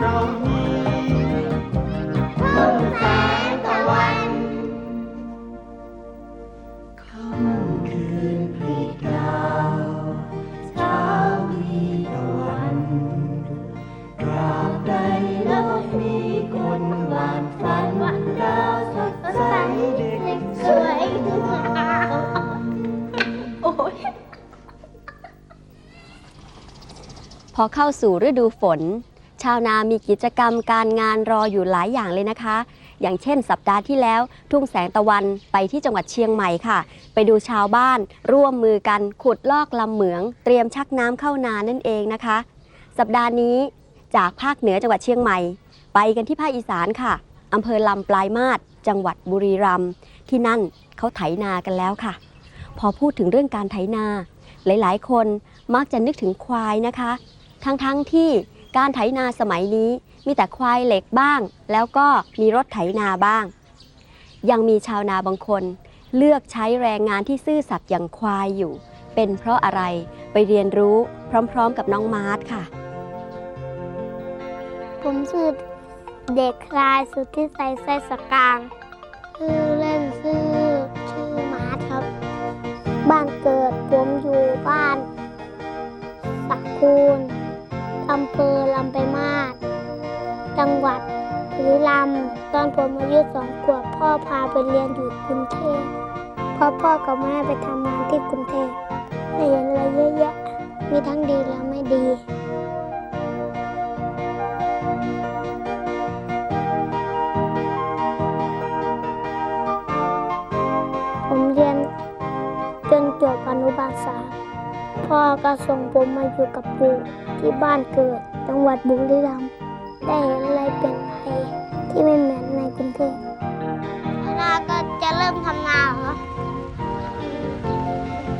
เรามีทุ่งแสงตะวันค่ำคืนผลิดาวเช้ามีตะวันตราบใดโลกมีคนหวานฝันดาวสดใสเด็กสวยโอ้ยพอเข้าสู่ฤดูฝน ชาวนามีกิจกรรมการงานรออยู่หลายอย่างเลยนะคะ อย่างเช่น สัปดาห์ที่แล้ว ทุ่งแสงตะวันไปที่จังหวัดเชียงใหม่ค่ะ ไปดูชาวบ้าน ร่วมมือกันขุดลอกลำเหมือง เตรียมชักน้ำเข้านานั่นเองนะคะ สัปดาห์นี้จากภาคเหนือจังหวัดเชียงใหม่ ไปกันที่ภาคอีสานค่ะอำเภอลำปลายมาศจังหวัดบุรีรัมย์ที่นั่นเขาไถนากันแล้วค่ะ พอพูดถึงเรื่องการไถนา หลายๆ คนมักจะนึกถึงควายนะคะ ทั้งๆทที่ การไถนาสมัยนี้มีแต่ควายเหล็กบ้าง แล้วก็มีรถไถนาบ้าง ยังมีชาวนาบางคน เลือกใช้แรงงานที่ซื่อสัตย์อย่างควายอยู่ เป็นเพราะอะไรไปเรียนรู้พร้อมๆกับน้องมาร์ทค่ะ ผมชื่อเด็กชายสุทธิชัยไส้สกางชื่อเล่นชื่อชื่อมาร์ทครับ บ้านเกิดผมอยู่บ้านสักคูน อำเภอลำไปมาศจังหวัดบุรีรัมย์ตอนผมอายุสองขวบพ่อพาไปเรียนอยู่กรุงเทพเพราะพ่อกับแม่ไปทำงานที่กรุงเทพได้เห็นอะไรเยอะแยะมีทั้งดีและไม่ดี ส่งผมมาอยู่กับปู่ที่บ้านเกิดจังหวัดบุรีรัมย์ได้เห็นอะไรเปลี่ยนไปที่ไม่เหมือนในกรุงเทพนาก็จะเริ่มทำนาเหรอ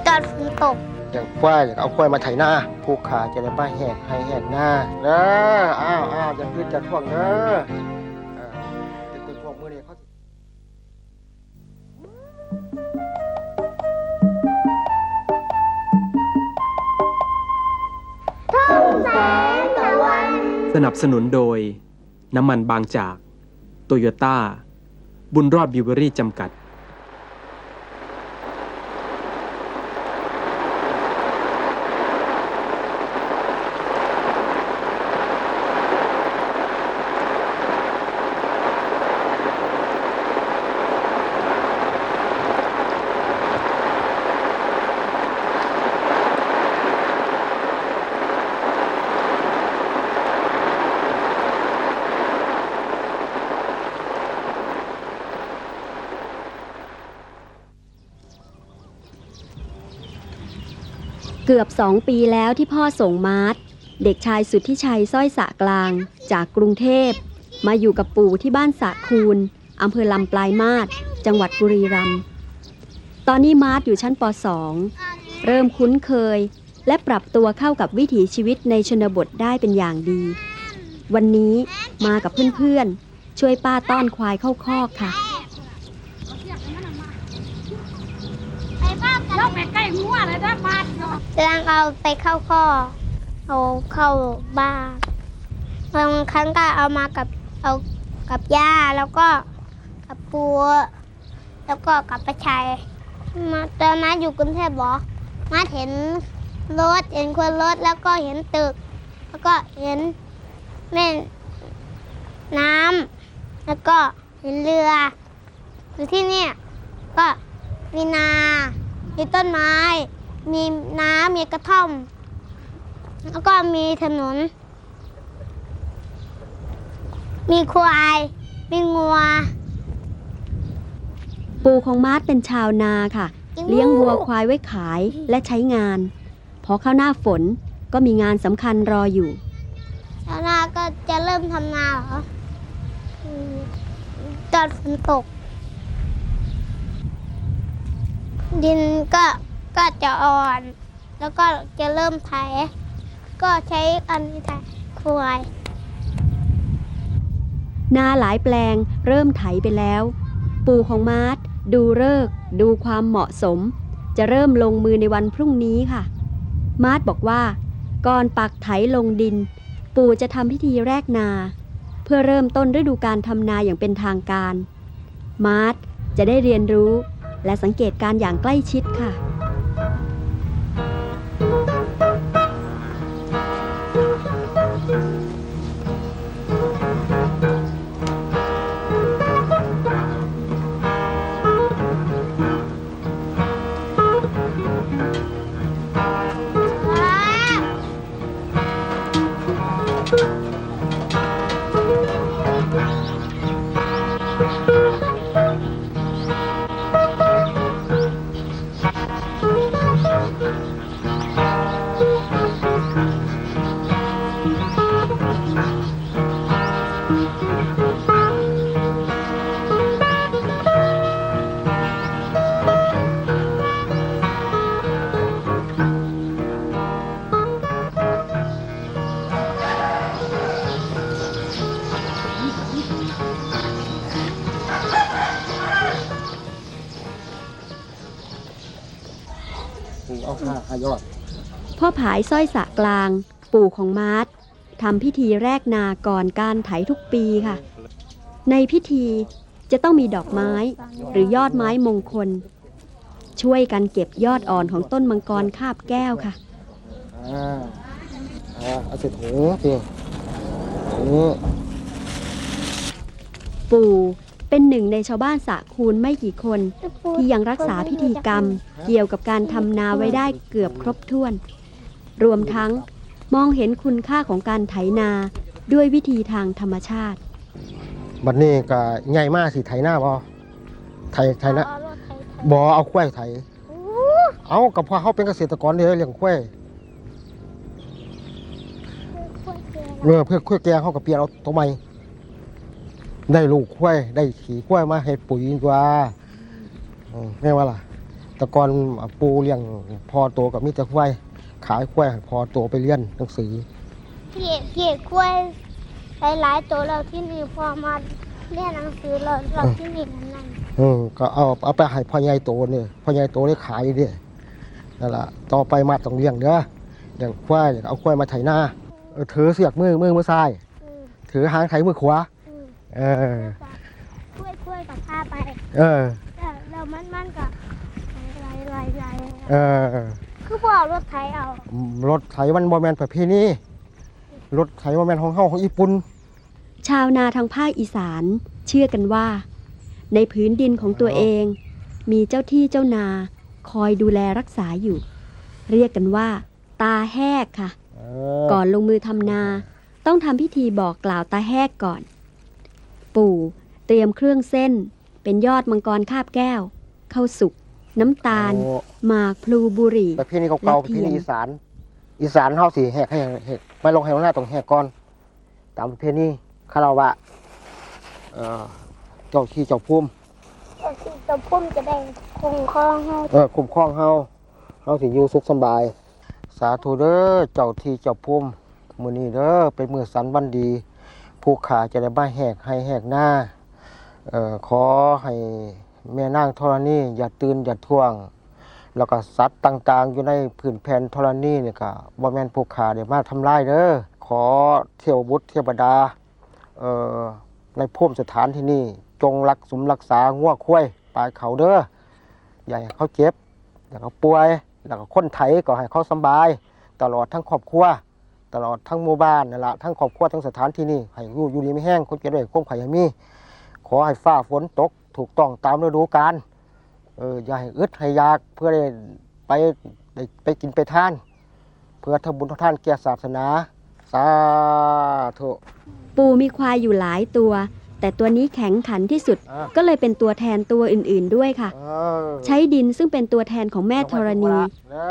ตอนฝนตกอย่างควายเอาควายมาไถนาผูกขาจะได้ป้าแหกให้แหกหน้าเด้ออ้าวอ้าวจะขึ้นจะท่วงเด้อเออจะตึงพวกมือนี่เขา สนับสนุนโดย น้ำมันบางจาก โตโยต้า บุญรอดบิวเวอรี่จำกัด กือบสองปีแล้วที่พ่อส่งมาร์ทเด็กชายสุทธิชัยสร้อยสะกลาง จากกรุงเทพ มาอยู่กับปู่ที่บ้านสะคูนอำเภอลำปลายมาศจังหวัดบุรีรัมย์ตอนนี้มาร์ทอยู่ชั้นป .2 เริ่มคุ้นเคย และปรับตัวเข้ากับวิถีชีวิตในชนบทได้เป็นอย่างดี วันนี้มากับเพื่อนๆช่วยป้าต้อนควายเข้าคอกค่ะ เราไปใกล้หัวเลยนะบ้านเนาะกำลังเอาไปเข้าข้อเอาเข้าบ้านบางครั้งก็เอามากับเอากับย่าแล้วก็กับปูแล้วก็กับประชัยมาตอนมาอยู่กรุงเทพบอมาเห็นรถเห็นคนรถแล้วก็เห็นตึก แล้วก็เห็นแม่น้ำแล้วก็เห็นเรืออยู่ที่นี่ก็มีนา มีต้นไม้ มีน้ำมีกระท่อม แล้วก็มีถนน มีควาย มีงัว ปู่ของมาร์ทเป็นชาวนาค่ะ เลี้ยงวัวควายไว้ขายและใช้งาน พอเข้าหน้าฝนก็มีงานสำคัญรออยู่ ชาวนาก็จะเริ่มทำนาเหรออืมตอนฝนตก ดินก็ก็จะอ่อน แล้วก็จะเริ่มไถก็ใช้อันนี้ไถควาย นาหลายแปลงเริ่มไถไปแล้ว ปู่ของมาร์ทดูเลิกดูความเหมาะสม จะเริ่มลงมือในวันพรุ่งนี้ค่ะ มาร์ทบอกว่าก่อนปักไถลงดิน ปู่จะทำพิธีแรกนา เพื่อเริ่มต้นฤดูการทำนาอย่างเป็นทางการ มาร์ทจะได้เรียนรู้ และสังเกตการ์อย่างใกล้ชิดค่ะ ห้าห้ายอด พ่อผายสร้อยสะกลาง ปู่ของมาร์ททำพิธีแรกนาก่อนการไถทุกปีค่ะ ในพิธีจะต้องมีดอกไม้หรือยอดไม้มงคล ช่วยกันเก็บยอดอ่อนของต้นมังกรคาบแก้วค่ะอ่าอ่าเอาใส่ถุงสิถุงปู่ เป็นหนึ่งในชาวบ้านสะคูณไม่กี่คน ที่ยังรักษาพิธีกรรม เกี่ยวกับการทำนาไว้ได้เกือบครบถ้วน รวมทั้งมองเห็นคุณค่าของการไถนาด้วยวิธีทางธรรมชาติ บัดนี้ก็ใหญ่มากสิไถหน้าบ่ไถไถหน้าบ่เอาควายไถ เอากับพ่อเขาเป็นเกษตรกรเด้เลี้ยงควายเออเพื่อควายแกงเขาก็เปลี่ยนเอาตัวใหม่ ได้ลูกควายได้ขี่ควายมาเฮ็ดปุ๋ยตัวอืมแม่ว่าล่ะแต่ก่อนปูเลี้ยงพอโตกับมีแต่ควายขายควายให้พอโตไปเรียนหนังสือพี่พี่กล้วยหลายๆตัวเราที่นี่พอมาเรียนหนังสือเราเราที่นี่นั่นนั่นอืมก็เอาเอาไปให้พ่อใหญ่โตเนี่ยพ่อใหญ่โตได้ขายเนี่ยนั่นแหละต่อไปมาต้องเลี้ยงเด้อเลี้ยงควายเอาควายมาไถนาเออถือเสียกมือมือมือซ้ายอืมถือหางไถมือขวาอืม เออกล้วยกล้วยกับผ้าไปเออแล้วแล้วมันมันกับลายลายลายเออคือพวกเอารถไถเอารถไถมันบ่แม่นประเพณีรถไถบ่แม่นของเฮาของญี่ปุ่นชาวนาทางภาคอีสาน เชื่อกันว่า ในพื้นดินของตัวเอง มีเจ้าที่เจ้านาคอยดูแลรักษาอยู่ เรียกกันว่า ตาแหกค่ะเออก่อนลงมือทำนา ต้องทำพิธีบอกกล่าวตาแหกก่อน ปู่ เตรียมเครื่องเส้น เป็นยอดมังกรคาบแก้วข้าวสุก น้ำตาล โอ้ หมากพลูบุหรี่ ประเพณีเก่าๆประเพณีอีสาน อีสานเฮาสิแหกให้แหกไม่ลงให้ลงหน้าต้องแหกก่อนตามประเพณีคาราวะเอ่อเจ้าที่เจ้าภูมิก็คือจะพุ่มจะได้คงคล้องให้เออคุ้มครองเฮาเฮาสิอยู่สุขสำบาย สาธุเด้อเจ้าที่เจ้าภูมิมื้อนี้เด้อเป็นมื้อสันวันดี ผู้ขาจะได้บ้าแหกให้แหกหน้าเอ่อขอให้แม่นางธรณีอย่าตื่นอย่าท่วง แล้วก็สัตว์ต่างๆ อยู่ในผืนแผ่นธรณีเนี่ยก็บ่แม่นผู้ขาได้มาทำลายเด้อขอเทวบุตรเทวดาเอ่อในภูมิสถานที่นี่จงรักสมรักษางัวควายปลายเขาเด้ออย่าให้เขาเจ็บอย่าเขาป่วย แล้วก็คนไทยก็ให้เขาสบาย ตลอดทั้งครอบครัว ตลอดทั้งหมู่บ้านนั่นแหละทั้งครอบครัวทั้งสถานที่นี่ให้อยู่อยู่ดีไม่แห้งคนเจ็บด้วยก้มไข่ยามี ขอให้ฟ้าฝนตกถูกต้องตามฤดูกาลเอออย่าให้อึดให้ยากเพื่อได้ไปได้ไปกินไปทาน เพื่อทำบุญทำทานแก่ศาสนา สาธุปู่มีควายอยู่หลายตัว แต่ตัวนี้แข็งขันที่สุด อะก็เลยเป็นตัวแทนตัวอื่นๆด้วยค่ะ เออใช้ดินซึ่งเป็นตัวแทนของแม่ธรณี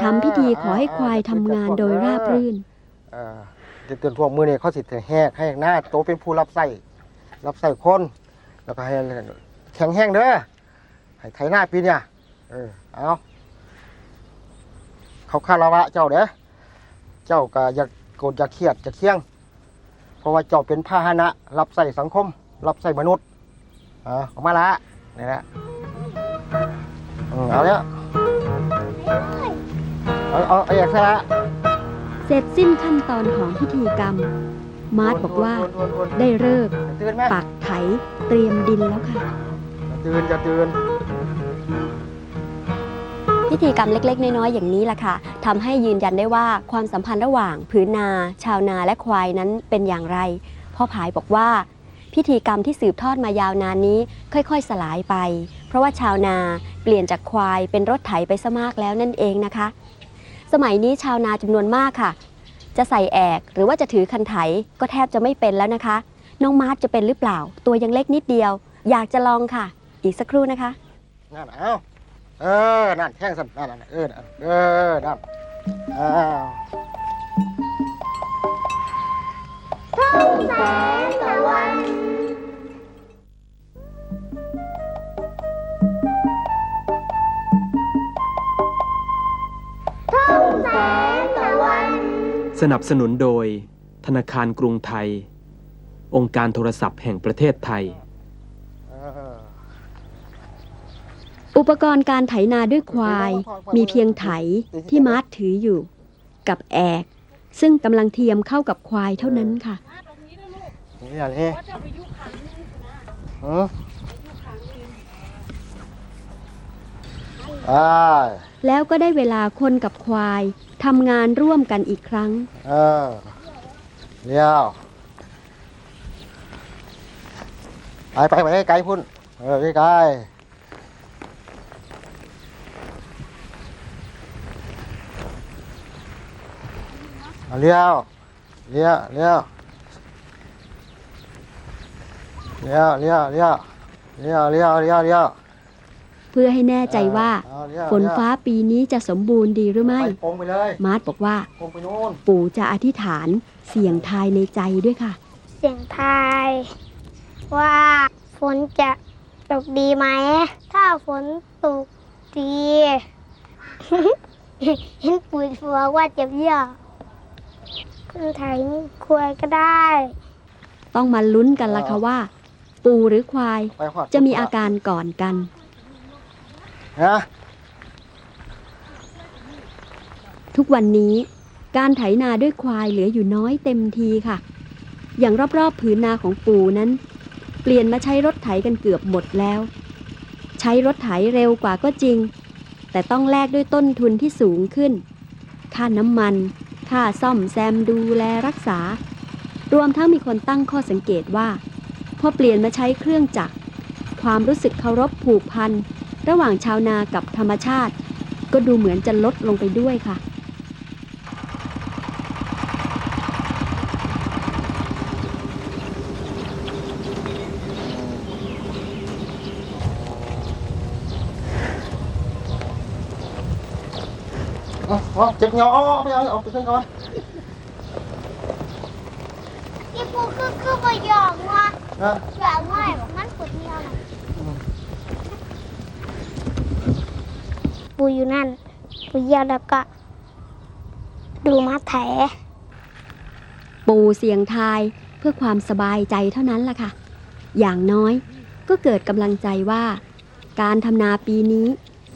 ทำพิธีขอให้ควายทำงานโดยราบรื่น เตือนทวงมือนี่เขาสิแหกให้หน้าโตเป็นผู้รับใส่รับใส่คน แล้วก็ให้แข็งแห้งเด้อให้ไถหน้าปีเนี่ยเออเอาเขาคาราวะเจ้าเด้อเจ้าก็อยากโกรธอยากเครียดอยากเคียง เพราะว่าเจ้าเป็นพาหนะ รับใส่สังคม รับใส่มนุษย์เออออกมาละนี่แหละเออเอาแล้วเอาเอาอาอยากแท้ เสร็จสิ้นขั้นตอนของพิธีกรรม มาร์ทบอกว่าได้เลิกษ์ตื่นไหมปักไถเตรียมดินแล้วค่ะ ตื่นจะตื่นพิธีกรรมเล็กๆ น้อยๆ อย่างนี้ล่ะค่ะทำให้ยืนยันได้ว่าความสัมพันธ์ระหว่างผืนนา ชาวนาและควายนั้นเป็นอย่างไร พ่อผายบอกว่า พิธีกรรมที่สืบทอดมายาวนานนี้ค่อยๆ สลายไป เพราะว่าชาวนาเปลี่ยนจากควายเป็นรถไถไปซะมากแล้วนั่นเองนะคะ สมัยนี้ชาวนาจำนวนมากค่ะ จะใส่แอกหรือว่าจะถือคันไถก็แทบจะไม่เป็นแล้วนะคะ น้องมาร์ทจะเป็นหรือเปล่า ตัวยังเล็กนิดเดียว อยากจะลองค่ะ อีกสักครู่นะคะ นั่นเอาเออ นั่นแข้งสั่นนั่นนั่นเออนั่นเออ นั่นอ้าวแสงตะวัน สนับสนุนโดย ธนาคารกรุงไทย องค์การโทรศัพท์แห่งประเทศไทยเอออุปกรณ์การไถนาด้วยควาย มีเพียงไถที่มาร์ทถืออยู่ กับแอก ซึ่งกำลังเทียมเข้ากับควายเท่านั้นค่ะนี่อะไรเอออ่าแล้วก็ได้เวลาคนกับควาย ทำงานร่วมกันอีกครั้ง เออเลี้ยวไปไปไปไกลพุ่น เออไกลเลี้ยวเลี้ยวเลี้ยวเลี้ยวเลี้ยวเลี้ยวเลี้ยวเลี้ยวเลี้ยว เลี้ยวเพื่อให้แน่ใจว่าเอาเลี้ยวฝนฟ้าปีนี้จะสมบูรณ์ดีหรือไม่ไปโกงไปเลยมาร์ทบอกว่าโกงไปโน่นปู่จะอธิษฐานเสี่ยงทายในใจด้วยค่ะ เสียงทาย ว่าฝนจะตกดีไหม ถ้าฝนตกดีเห็นปุ๋ยบอกว่าจะเยี่ยขึ้นไถควายก็ได้ ต้องมาลุ้นกันละค่ะว่า ปู่หรือควายไปฮอดจะมีอาการก่อนกัน นะทุกวันนี้การไถนาด้วยควายเหลืออยู่น้อยเต็มทีค่ะ อย่างรอบๆผืนนาของปู่นั้น เปลี่ยนมาใช้รถไถกันเกือบหมดแล้ว ใช้รถไถเร็วกว่าก็จริง แต่ต้องแลกด้วยต้นทุนที่สูงขึ้น ค่าน้ำมัน ค่าซ่อมแซมดูแลรักษา รวมทั้งมีคนตั้งข้อสังเกตว่า พอเปลี่ยนมาใช้เครื่องจักร ความรู้สึกเคารพผูกพัน ระหว่างชาวนากับธรรมชาติ ก็ดูเหมือนจะลดลงไปด้วยค่ะ เอาเอาเจ็บเงาเอาเอาไปเอาเอาไปขึ้นก่อนนี่ปูคือคือประยองว่านะอยากง่ายมันปวดเยี่ยว ปูอยู่นั่น ปูเยี่ยวแล้วก็ ดูมาแถ ปู่เสียงทายเพื่อความสบายใจเท่านั้นล่ะค่ะ อย่างน้อยก็เกิดกำลังใจว่า การทำนาปีนี้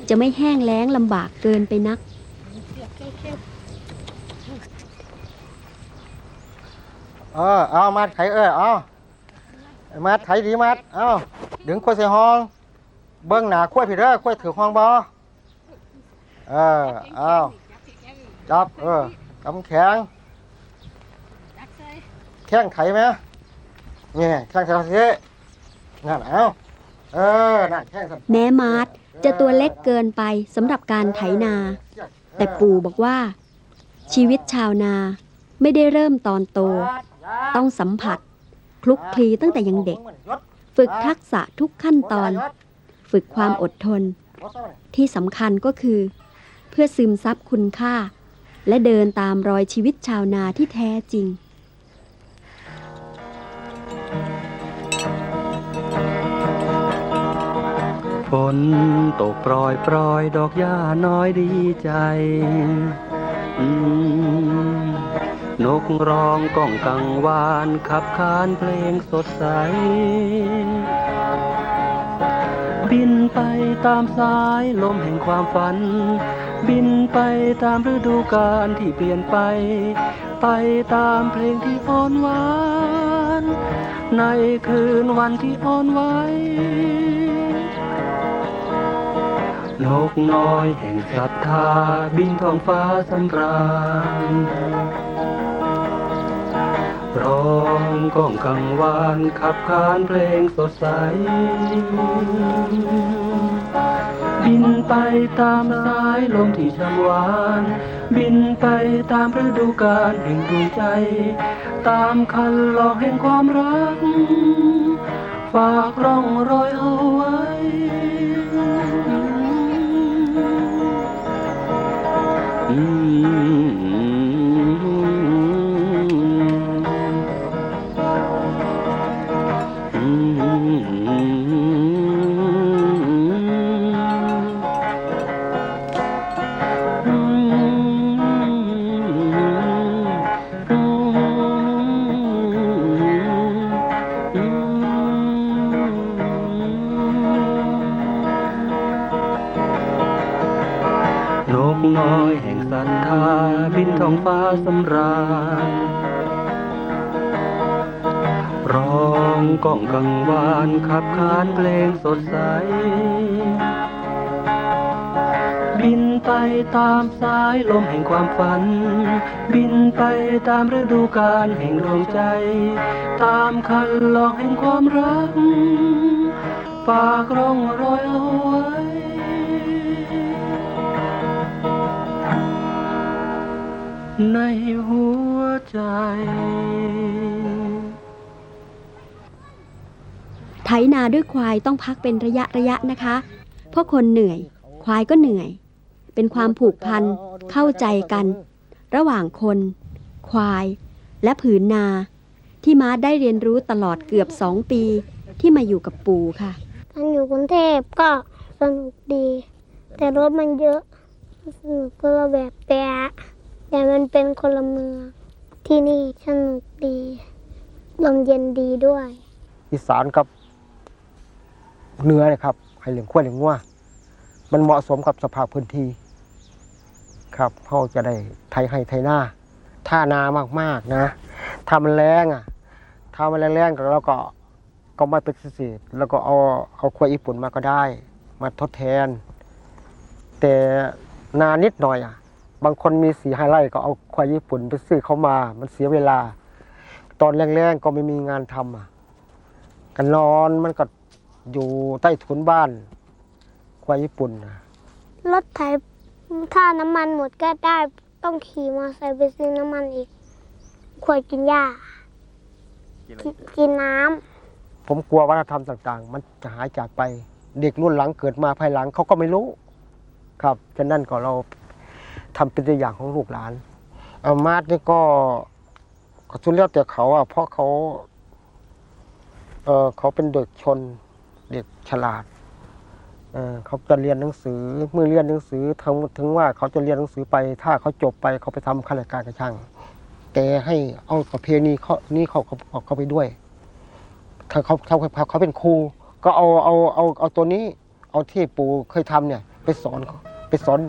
จะไม่แห้งแล้งลำบากเกินไปนัก เออเอามัดไถเอ้ยเอาไอ้มัดไถดีมัดเอาดึงขั้วใส่ห้อง เบิ้งหนาขั้วผิดเด้อขั้วถือห้องบ่ เออเอาจับ เออกำแข็งแข้งไถไหมนี่แข้งไถสินั่นเอาเออนั่นแข้งสั่นแม้มาร์ทจะตัวเล็กเกินไปสำหรับการไถนา แต่ปู่บอกว่า ชีวิตชาวนาไม่ได้เริ่มตอนโต ต้องสัมผัสคลุกคลีตั้งแต่ยังเด็ก ฝึกทักษะทุกขั้นตอน ฝึกความอดทน ที่สำคัญก็คือเพื่อซึมซับคุณค่า และเดินตามรอยชีวิตชาวนาที่แท้จริงฝนตกปรอยปรอยดอกหญ้าน้อยดีใจนกร้องก้องกังวานขับขานเพลงสดใส ไปตามสายลมแห่งความฝัน บินไปตามฤดูกาลที่เปลี่ยนไป ไปตามเพลงที่อ่อนหวาน ในคืนวันที่อ่อนไหวนกน้อยแห่งศรัทธาบินท้องฟ้าสำราญ ร้องก้องกังวานขับขานเพลงสดใส บินไปตามสายลมที่ช่างหวาน บินไปตามฤดูกาลแห่งดวงใจ ตามคันลองแห่งความรัก ฝากร่องรอยเอาไว้อืน มแห่งความฝัน บินไปตามฤดูกาลแห่งดวงใจ ตามคันลองแห่งความรักฝากร่องรอยเอาไว้ในหัวใจไถนาด้วยควายต้องพักเป็นระยะระยะนะคะ เพราะคนเหนื่อย ควายก็เหนื่อย เป็นความผูกพันเข้าใจกัน ระหว่างคน ควาย และผืนนา ที่ม้าได้เรียนรู้ตลอดเกือบสองปีที่มาอยู่กับปู่ค่ะตอนอยู่กรุงเทพก็สนุกดี แต่รถมันเยอะสนุกคนละแบบแต่แต่มันเป็นคนละเมืองที่นี่สนุกดีลมเย็นดีด้วย อีสานกับเหนือนะครับให้เลี้ยงควายเลี้ยงงัวมันเหมาะสมกับสภาพพื้นที่ ครับเขาจะได้ไทยให้ไทยหน้าถ้านามากๆนะถ้ามันแรงอะถ้ามันแรงๆก็เราก็ก็ไม่เป็นเศษแล้วก็เอาเอาควายญี่ปุ่นมาก็ได้ มาทดแทน แต่นานิดหน่อยอะ บางคนมีสีไฮไลท์ก็เอาควายญี่ปุ่นไปซื้อเข้ามา มันเสียเวลา ตอนแรงๆก็ไม่มีงานทำอะกันนอนมันก็อยู่ใต้ถุนบ้านควายญี่ปุ่นรถไถ ถ้าน้ำมันหมดก็ได้ต้องขี่มอเตอร์ไซค์ไปซื้อน้ำมันอีกควรกินหญ้ากิกินน้ำผมกลัววัฒนธรรมต่าง ๆ มันจะหายจากไป เด็กรุ่นหลังเกิดมาภายหลังเขาก็ไม่รู้ ครับฉะนั้นก็เราทำเป็นตัวอย่างของลูกหลานเอามาดนี่ก็ก็ทุนเรียกแต่เขาอะเพราะเขาเออเขาเป็นเด็กชน เด็กฉลาด เขาจะเรียนหนังสือเมื่อเรียนหนังสือถึงถึงว่าเขาจะเรียนหนังสือไป ถ้าเขาจบไปเขาไปทำข้าราชการกระช่างแต่ให้เอาประเพณีเขานี่เขาเขาเขาไปด้วย ถ้าเขาเขาเขาเขาเป็นครู ก็เอาเอาเอาเอาตัวนี้ เอาที่ปู่เคยทำเนี่ย ไปสอนไปสอน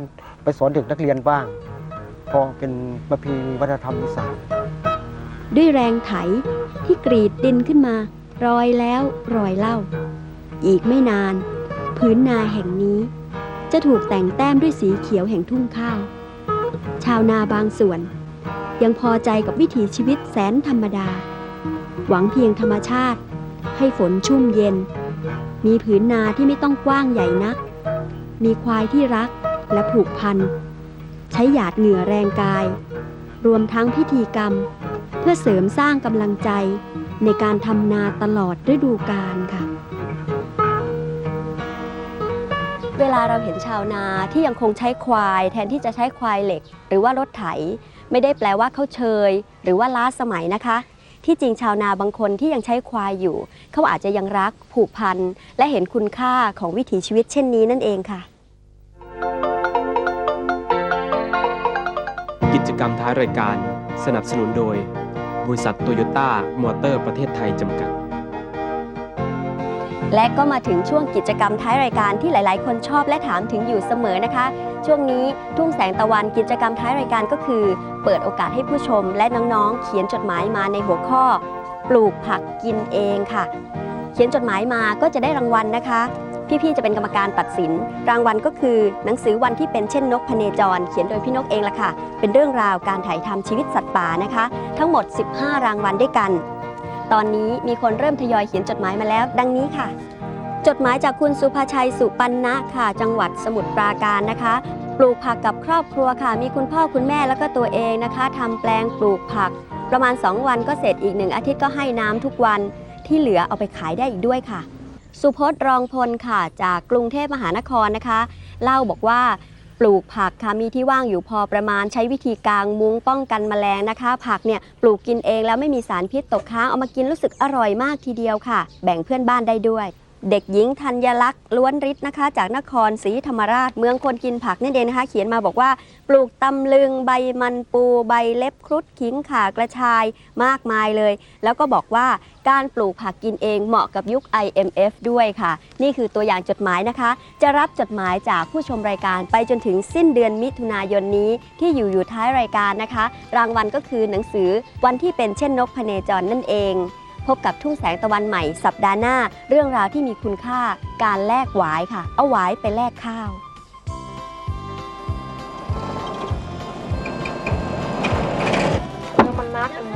ไปสอนเด็กนักเรียนบ้างพอเป็นประเพณีวัฒนธรรมอีสานด้วยแรงไถที่กรีดดินขึ้นมา รอยแล้วรอยเล่า อีกไม่นาน พื้นนาแห่งนี้ จะถูกแต่งแต้มด้วยสีเขียวแห่งทุ่งข้าว ชาวนาบางส่วน ยังพอใจกับวิถีชีวิตแสนธรรมดา หวังเพียงธรรมชาติ ให้ฝนชุ่มเย็น มีผืนนาที่ไม่ต้องกว้างใหญ่นัก มีควายที่รักและผูกพัน ใช้หยาดเหงื่อแรงกาย รวมทั้งพิธีกรรม เพื่อเสริมสร้างกำลังใจในการทำนาตลอดฤดูกาลค่ะ เวลาเราเห็นชาวนาที่ยังคงใช้ควาย แทนที่จะใช้ควายเหล็ก หรือว่ารถไถ ไม่ได้แปลว่าเขาเชย หรือว่าล้าสมัยนะคะ ที่จริงชาวนาบางคนที่ยังใช้ควายอยู่ เขาอาจจะยังรักผูกพัน และเห็นคุณค่าของวิถีชีวิตเช่นนี้นั่นเองค่ะ กิจกรรมท้ายรายการ สนับสนุนโดย บริษัทโตโยต้ามอเตอร์ประเทศไทยจำกัด และก็มาถึงช่วงกิจกรรมท้ายรายการที่หลาย ๆ คนชอบและถามถึงอยู่เสมอนะคะ ช่วงนี้ทุ่งแสงตะวันกิจกรรมท้ายรายการก็คือ เปิดโอกาสให้ผู้ชมและน้องๆ เขียนจดหมายมาในหัวข้อ ปลูกผักกินเองค่ะ เขียนจดหมายมาก็จะได้รางวัลนะคะ พี่ ๆ จะเป็นกรรมการตัดสิน รางวัลก็คือหนังสือวันที่เป็นเช่นนกพเนจร เขียนโดยพี่นกเองละค่ะ เป็นเรื่องราวการถ่ายทำชีวิตสัตว์ป่านะคะ ทั้งหมด 15 รางวัลด้วยกัน ตอนนี้มีคนเริ่มทยอยเขียนจดหมายมาแล้ว ดังนี้ค่ะ จดหมายจากคุณสุภาชัยสุปันนะค่ะ จังหวัดสมุทรปราการนะคะ ปลูกผักกับครอบครัวค่ะ มีคุณพ่อคุณแม่แล้วก็ตัวเองนะคะทำแปลงปลูกผัก ประมาณ 2 วันก็เสร็จอีกหนึ่งอาทิตย์ก็ให้น้ำทุกวันที่เหลือเอาไปขายได้อีกด้วยค่ะ สุพจน์รองพลค่ะ จากกรุงเทพมหานครนะคะ เล่าบอกว่า ปลูกผักค่ะมีที่ว่างอยู่พอประมาณใช้วิธีกางมุ้งป้องกันแมลงนะคะ ผักเนี่ยปลูกกินเองแล้วไม่มีสารพิษตกค้างเอามากินรู้สึกอร่อยมากทีเดียวค่ะ แบ่งเพื่อนบ้านได้ด้วย เด็กหญิงธัญลักษณ์ล้วนฤทธิ์นะคะ จากนครศรีธรรมราชเมืองคนกินผักนี่เองนะคะ เขียนมาบอกว่า ปลูกตำลึงใบมันปู ใบเล็บครุฑขิงข่ากระชายมากมายเลย แล้วก็บอกว่าการปลูกผักกินเองเหมาะกับยุค IMF ด้วยค่ะ นี่คือตัวอย่างจดหมายนะคะ จะรับจดหมายจากผู้ชมรายการไปจนถึงสิ้นเดือนมิถุนายนนี้ที่อยู่อยู่ท้ายรายการนะคะ รางวัลก็คือหนังสือวันที่เป็นเช่นนกพเนจรนั่นเอง พบกับทุ่งแสงตะวันใหม่สัปดาห์หน้า เรื่องราวที่มีคุณค่าการแลกหวายค่ะ เอาหวายไปแลกข้าวมันนักยังไง